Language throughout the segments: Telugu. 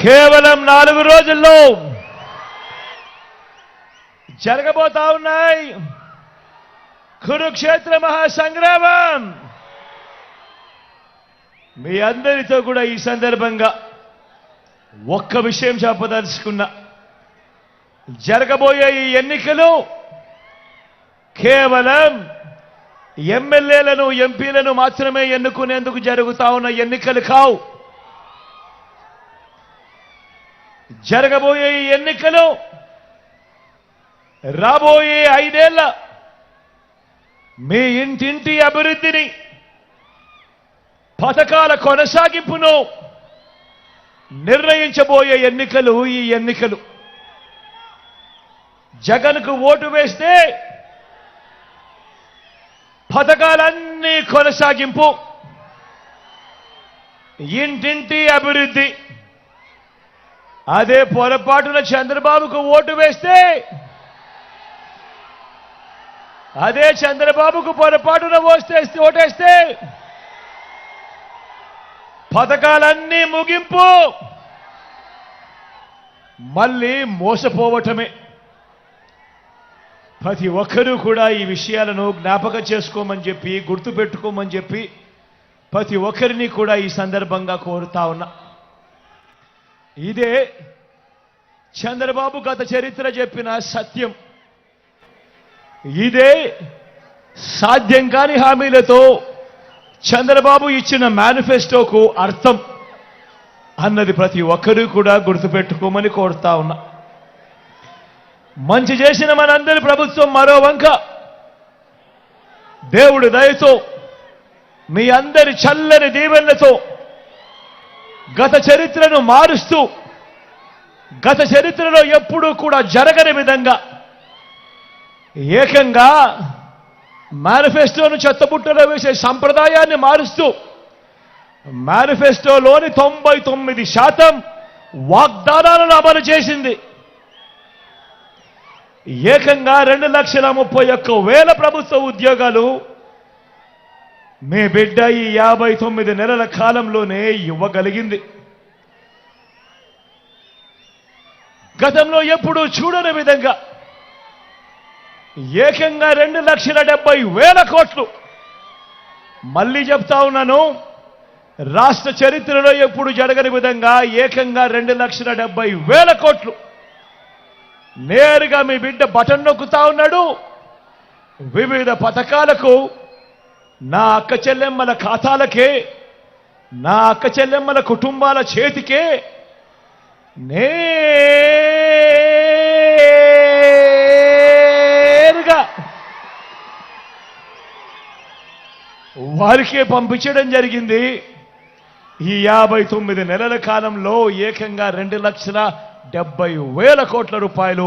కేవలం నాలుగు రోజుల్లో జరగబోతా ఉన్నాయి. కురుక్షేత్ర మహాసంగ్రామం. మీ అందరితో కూడా ఈ సందర్భంగా ఒక్క విషయం చెప్పదలుచుకున్నా జరగబోయే ఈ ఎన్నికలు కేవలం ఎమ్మెల్యేలను ఎంపీలను మాత్రమే ఎన్నుకునేందుకు జరుగుతా ఉన్న ఎన్నికలు కావు. జరగబోయే ఈ ఎన్నికలు రాబోయే ఐదేళ్ళ మీ ఇంటింటి అభివృద్ధిని పథకాల కొనసాగింపును నిర్ణయించబోయే ఎన్నికలు ఈ ఎన్నికలు. జగన్కు ఓటు వేస్తే పథకాలన్నీ కొనసాగింపు ఇంటింటి అభివృద్ధి. అదే పొరపాటున చంద్రబాబుకు ఓటు వేస్తే అదే చంద్రబాబుకు పొరపాటున ఓస్తేస్తే ఓటేస్తే పథకాలన్నీ ముగింపు మళ్ళీ మోసపోవటమే. ప్రతి ఒక్కరూ కూడా ఈ విషయాలను జ్ఞాపకం చేసుకోమని చెప్పి గుర్తుపెట్టుకోమని చెప్పి ప్రతి ఒక్కరిని కూడా ఈ సందర్భంగా కోరుతా ఉన్నా. ఇదే చంద్రబాబు గత చరిత్ర చెప్పిన సత్యం. ఇదే సాధ్యం కాని హామీలతో చంద్రబాబు ఇచ్చిన మేనిఫెస్టోకు అర్థం. అన్నది ప్రతి ఒక్కరూ కూడా గుర్తుపెట్టుకోమని కోరుతా ఉన్నా. మంచి చేసిన మనందరి ప్రభుత్వం మరో వంక. దేవుడు దయతో మీ అందరి చల్లని దీవెనలతో గత చరిత్రను మారుస్తూ గత చరిత్రలో ఎప్పుడూ కూడా జరగని విధంగా ఏకంగా మేనిఫెస్టోను చెత్తబుట్టలో వేసే సంప్రదాయాన్ని మారుస్తూ మేనిఫెస్టోలోని తొంభై తొమ్మిది శాతం వాగ్దానాలను అమలు చేసింది. ఏకంగా రెండు లక్షల ముప్పై ఒక్క వేల ప్రభుత్వ ఉద్యోగాలు మీ బిడ్డ ఈ యాభై తొమ్మిది నెలల కాలంలోనే ఇవ్వగలిగింది. గతంలో ఎప్పుడూ చూడని విధంగా ఏకంగా రెండు లక్షల డెబ్బై వేల కోట్లు. మళ్ళీ చెప్తా ఉన్నాను రాష్ట్ర చరిత్రలో ఎప్పుడు జరగని విధంగా ఏకంగా రెండు లక్షల డెబ్బై వేల కోట్లు. నేరుగా మీ బిడ్డ బటన్ నొక్కుతా ఉన్నాడు. వివిధ పథకాలకు నా అక్క చెల్లెమ్మల ఖాతాలకే నా అక్క చెల్లెమ్మల కుటుంబాల చేతికే నేరుగా వారికే పంపించడం జరిగింది. ఈ యాభై తొమ్మిది నెలల కాలంలో ఏకంగా రెండు లక్షల డెబ్బై వేల కోట్ల రూపాయలు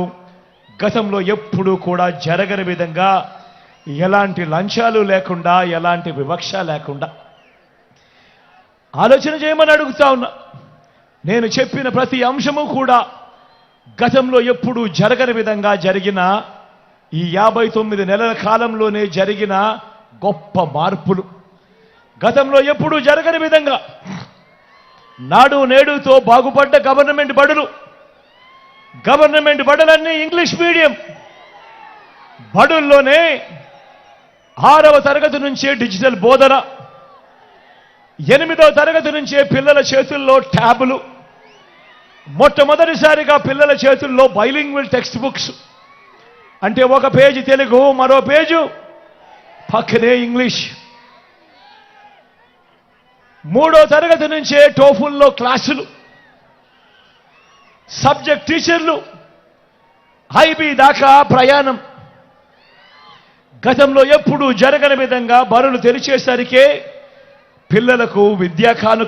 గతంలో ఎప్పుడూ కూడా జరగని విధంగా ఎలాంటి లంచాలు లేకుండా ఎలాంటి వివక్ష లేకుండా. ఆలోచన చేయమని అడుగుతా ఉన్నా. నేను చెప్పిన ప్రతి అంశము కూడా గతంలో ఎప్పుడూ జరగని విధంగా జరిగిన ఈ యాభై తొమ్మిది నెలల కాలంలోనే జరిగిన గొప్ప మార్పులు. గతంలో ఎప్పుడూ జరగని విధంగా నాడు నేడుతో బాగుపడ్డ గవర్నమెంట్ బడులు గవర్నమెంట్ బడులన్నీ ఇంగ్లీష్ మీడియం బడుల్లోనే ఆరవ తరగతి నుంచే డిజిటల్ బోధన ఎనిమిదవ తరగతి నుంచే పిల్లల చేతుల్లో ట్యాబులు మొట్టమొదటిసారిగా పిల్లల చేతుల్లో బైలింగ్వల్ టెక్స్ట్ బుక్స్. అంటే ఒక పేజీ తెలుగు మరో పేజు పక్కనే ఇంగ్లీష్. మూడో తరగతి నుంచే టోఫుల్లో క్లాసులు సబ్జెక్ట్ టీచర్లు ఐబీ దాకా ప్రయాణం. గతంలో ఎప్పుడూ జరగని విధంగా బరులు తెరిచేసరికే పిల్లలకు విద్యా కాను